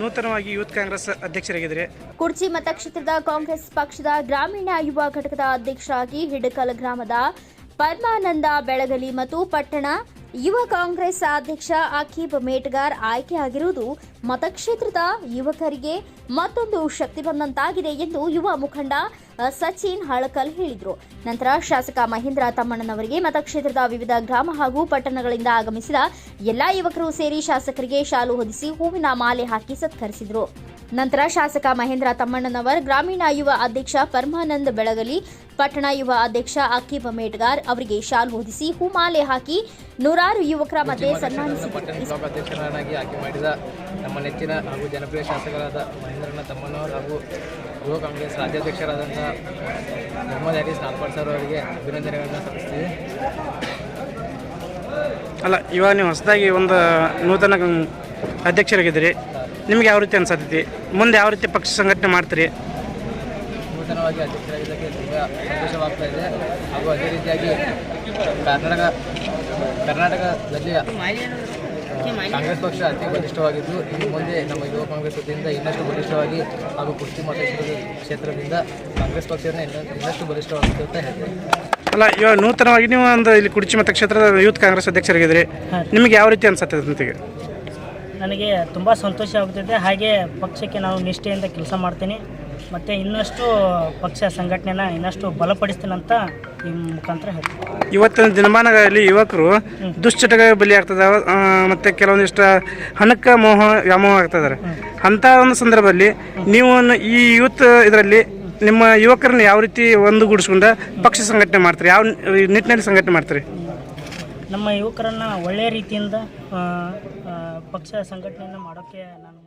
ನೂತನವಾಗಿ ಯೂತ್ ಕಾಂಗ್ರೆಸ್ ಅಧ್ಯಕ್ಷರಾಗಿದ್ದಾರೆ. ಕುರ್ಚಿ ಮತಕ್ಷೇತ್ರದ ಕಾಂಗ್ರೆಸ್ ಪಕ್ಷದ ಗ್ರಾಮೀಣ ಯುವ ಘಟಕದ ಅಧ್ಯಕ್ಷರಾಗಿ ಹಿಡಕಲ್ ಗ್ರಾಮದ ಪರಮಾನಂದ ಬೆಳಗಲಿ ಮತ್ತು ಪಟ್ಟಣ ಯುವ ಕಾಂಗ್ರೆಸ್ ಅಧ್ಯಕ್ಷ ಅಕೀಬ್ ಮೇಟ್ಗಾರ್ ಆಯ್ಕೆಯಾಗಿರುವುದು ಮತಕ್ಷೇತ್ರದ ಯುವಕರಿಗೆ ಮತ್ತೊಂದು ಶಕ್ತಿ ಬಂದಂತಾಗಿದೆ ಎಂದು ಯುವ ಮುಖಂಡ ಸಚಿನ್ ಹಳಕಲ್ ಹೇಳಿದರು. ನಂತರ ಶಾಸಕ ಮಹೇಂದ್ರ ತಮ್ಮಣ್ಣನವರಿಗೆ ಮತಕ್ಷೇತ್ರದ ವಿವಿಧ ಗ್ರಾಮ ಹಾಗೂ ಪಟ್ಟಣಗಳಿಂದ ಆಗಮಿಸಿದ ಎಲ್ಲಾ ಯುವಕರು ಸೇರಿ ಶಾಸಕರಿಗೆ ಶಾಲು ಹೊದಿಸಿ ಹೂವಿನ ಮಾಲೆ ಹಾಕಿ ಸತ್ಕರಿಸಿದರು. ನಂತರ ಶಾಸಕ ಮಹೇಂದ್ರ ತಮ್ಮಣ್ಣನವರ್ ಗ್ರಾಮೀಣ ಯುವ ಅಧ್ಯಕ್ಷ ಪರಮಾನಂದ್ ಬೆಳಗಲಿ ಪಟ್ಟಣ ಯುವ ಅಧ್ಯಕ್ಷ ಅಕ್ಕಿ ಬಮೇಟ್ಗಾರ್ ಅವರಿಗೆ ಶಾಲ್ ಹೊದಿಸಿ ಹೂಮಾಲೆ ಹಾಕಿ ನೂರಾರು ಯುವಕರ ಮಧ್ಯೆ ಸನ್ಮಾನಿಸಿದರು. ಆಯ್ಕೆ ಮಾಡಿದ ನಮ್ಮ ನೆಚ್ಚಿನ ಹಾಗೂ ಜನಪ್ರಿಯ ಶಾಸಕರಾದ ಮಹೇಂದ್ರನ ತಮ್ಮನವರು ಹಾಗೂ ಯುವ ಕಾಂಗ್ರೆಸ್ ರಾಜ್ಯಾಧ್ಯಕ್ಷರಾದಂಥ ಮೊಹಮ್ಮದ್ ಹರೀಸ್ ನಾಲ್ಪಾಡ್ ಸರ್ ಅವರಿಗೆ ಅಭಿನಂದನೆಗಳನ್ನು ಸಲ್ಲಿಸ್ತೀವಿ. ಅಲ್ಲ ಇವಾಗ ನೀವು ಹೊಸದಾಗಿ ಒಂದು ನೂತನ ಅಧ್ಯಕ್ಷರಾಗಿದ್ದೀರಿ. ನಿಮ್ಗೆ ಯಾವ ರೀತಿ ಅನ್ಸತ್ತೈತಿ ಮುಂದೆ ಯಾವ ರೀತಿ ಪಕ್ಷ ಸಂಘಟನೆ ಮಾಡ್ತೀರಿ? ನೂತನವಾಗಿ ಅಧ್ಯಕ್ಷರಾಗಿದ್ದಕ್ಕೆ ತುಂಬ ಸಂತೋಷವಾಗ್ತಾ ಇದೆ ಹಾಗೂ ಅದೇ ರೀತಿಯಾಗಿ ಕರ್ನಾಟಕ ಕರ್ನಾಟಕದಲ್ಲಿ ಕಾಂಗ್ರೆಸ್ ಪಕ್ಷ ಅತಿ ಬಲಿಷ್ಠವಾಗಿದ್ದು ಇನ್ನು ಮುಂದೆ ನಮ್ಮ ಯುವ ಕಾಂಗ್ರೆಸ್ ವತಿಯಿಂದ ಇನ್ನಷ್ಟು ಬಲಿಷ್ಠವಾಗಿ ಹಾಗೂ ಕುಸ್ತಿ ಮತಕ್ಷೇತ್ರದ ಕ್ಷೇತ್ರದಿಂದ ಕಾಂಗ್ರೆಸ್ ಪಕ್ಷವನ್ನು ಇನ್ನೂ- ಇನ್ನಷ್ಟು ಬಲಿಷ್ಠವಾಗುತ್ತೆ ಅಂತ ಹೇಳ್ತೀನಿ ಅಲ್ಲ ಇವಾಗ ನೂತನವಾಗಿ ನೀವು ಒಂದು ಇಲ್ಲಿ ಕುರ್ಚಿ ಮತಕ್ಷೇತ್ರದ ಯೂತ್ ಕಾಂಗ್ರೆಸ್ ಅಧ್ಯಕ್ಷರಾಗಿದ್ದೀರಿ. ನಿಮಗೆ ಯಾವ ರೀತಿ ಅನಿಸುತ್ತೆ ಅಂತೀಗ ನನಗೆ ತುಂಬ ಸಂತೋಷ ಆಗುತ್ತಿದೆ ಹಾಗೆ ಪಕ್ಷಕ್ಕೆ ನಾವು ನಿಷ್ಠೆಯಿಂದ ಕೆಲಸ ಮಾಡ್ತೀನಿ. ಮತ್ತು ಇನ್ನಷ್ಟು ಪಕ್ಷ ಸಂಘಟನೆನ ಇನ್ನಷ್ಟು ಬಲಪಡಿಸ್ತೀನಂತ ಈ ಮುಖಾಂತರ ಹೇಳ್ತೀನಿ. ಇವತ್ತಿನ ದಿನಮಾನಗಳಲ್ಲಿ ಯುವಕರು ದುಶ್ಚಟಗಳಿಗೆ ಬಲಿ ಆಗ್ತದ. ಮತ್ತು ಕೆಲವೊಂದಿಷ್ಟು ಹಣಕ್ಕೆ ಮೋಹ ವ್ಯಾಮೋಹ ಆಗ್ತದಾರೆ. ಅಂಥ ಒಂದು ಸಂದರ್ಭದಲ್ಲಿ ನೀವು ಈ ಯೂತ್ ಇದರಲ್ಲಿ ನಿಮ್ಮ ಯುವಕರನ್ನ ಯಾವ ರೀತಿ ಒಂದುಗೂಡಿಸ್ಕೊಂಡು ಪಕ್ಷ ಸಂಘಟನೆ ಮಾಡ್ತೀರಿ? ಯಾವ ನಿಟ್ಟಿನಲ್ಲಿ ಸಂಘಟನೆ ಮಾಡ್ತೀರಿ? ನಮ್ಮ ಯುವಕರನ್ನು ಒಳ್ಳೆಯ ರೀತಿಯಿಂದ ಪಕ್ಷ ಸಂಘಟನೆಯನ್ನು ಮಾಡೋಕ್ಕೆ ನಾನು